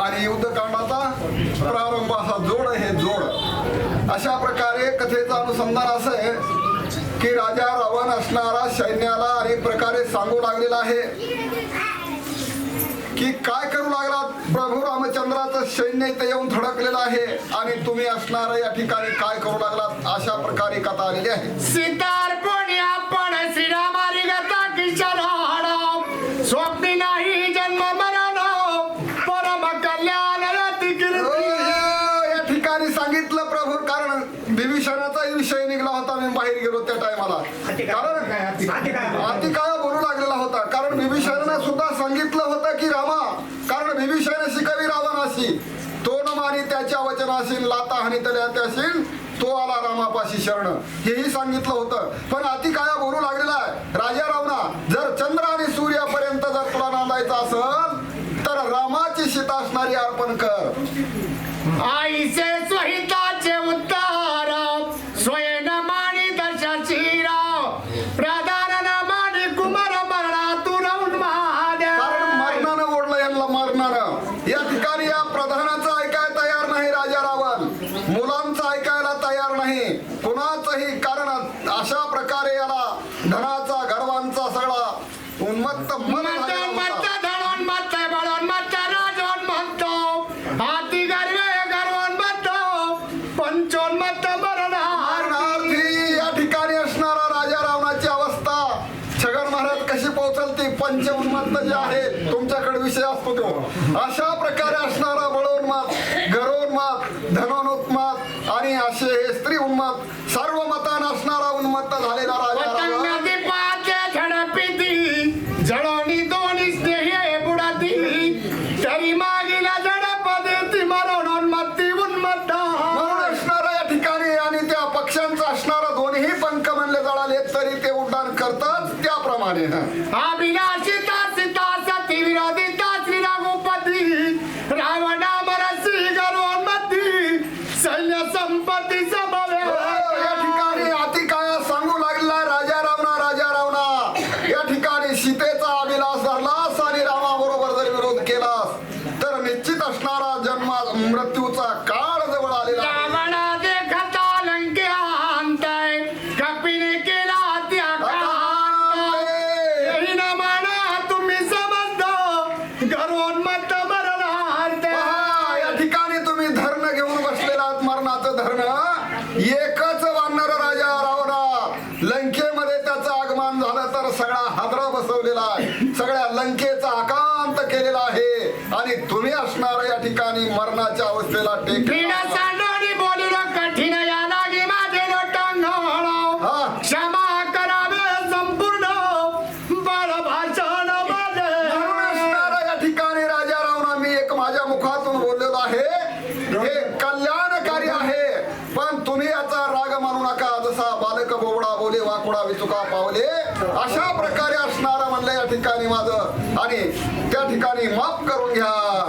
आणि युद्धकांडाचा प्रारंभ असा जोड आहे हे जोड. अशा प्रकारे कथेचा अनुसंधान असं आहे की राजा रावण असणारा सैन्याला अनेक प्रकारे सांगू लागलेला आहे की काय करू लागला प्रभू रामचंद्राचं सैन्य इथे येऊन धडकलेलं आहे आणि तुम्ही असणार या ठिकाणी काय करू लागलात? अशा प्रकारे कथा आलेली आहे. सीतार्पणी आपण श्रीरामारी गता किशन स्वप्नी नाही ठिकाणी सांगितलं प्रभू कारण विभीषणाचाही विषय निघला होता मी बाहेर गेलो त्या टायमाला. कारण अति काय बोलू लागलेला होता. कारण विभीषणाने सुद्धा सांगितलं होतं की रामा कारण विभीषण शिकवी रावणाशी तो न मानी त्याच्या वचनाशील लाता हानी तल्या त्याशील तो आला रामापाशी शरण. हेही सांगितलं होतं. पण अति काय बोलू लागलेला आहे. राजा रावणा जर चंद्र आणि सूर्यापर्यंत जर तुला नांदायचं असेल तर रामाची शीता असणारी अर्पण कर. आईचे स्वहिताचे उत्तर स्वयं मानी दर्शाची राव. प्रधान मानी कुमार मरणातून महादेव. कारण मरणानं ओढलं यांना मरणानं. या ठिकाणी या प्रधानाचं ऐकायला तयार नाही राजा रावण. मुलांचं ऐकायला तयार नाही. कुणाचंही कारण अशा प्रकारे याला धनाचा गर्वांचा सगळा उन्मत्त मन राजा अवस्था. छगन महाराज कशी पोहोचलती पंच उन्मत्त जे आहे तुमच्याकडे विषय असतो तो. अशा प्रकारे असणारा बळोन्मात गरोन्मात धनोन्मात आणि असे हे स्त्री उन्मात सर्व मतान असणारा उन्मत्त झालेला राजा रावण पतंगाची पाचे झडपिती जळोनी दोन्ही स्नेही बुडाती. तरी मा त्याप्रमाणे हं. सीता सती विरोधी श्री रघुपती रावणा मरसी गरोन्मती सैन्य संपत्ती समवे या ठिकाणी अति काय सांगू लागला राजा रावणा राजा रावणा। या ठिकाणी सीतेचा अभिलाष धरलास आणि रामाबरोबर जर विरोध केलास तर निश्चित असणारा जन्म मृत्यूचा काळ जवळ आलेला गरोन्मत्त मरणार्थ. पहा, या ठिकाणी तुम्ही धरण घेऊन बसलेला आहात मरणाचं धरण एकच वानर राजा रावणा लंकेमध्ये त्याचं आगमन झालं तर सगळा हादरा बसवलेला आहे. सगळ्या लंकेचा आकांत केलेला आहे. आणि तुम्ही असणार या ठिकाणी मरणाच्या अवस्थेला टेक हे कल्याणकारी आहे. पण तुम्ही याचा राग मानू नका. जसा बालक बोबडा बोले वाकुडा विचुका पावले अशा प्रकारे असणारा म्हणलं या ठिकाणी माझं. आणि त्या ठिकाणी माफ करून घ्या.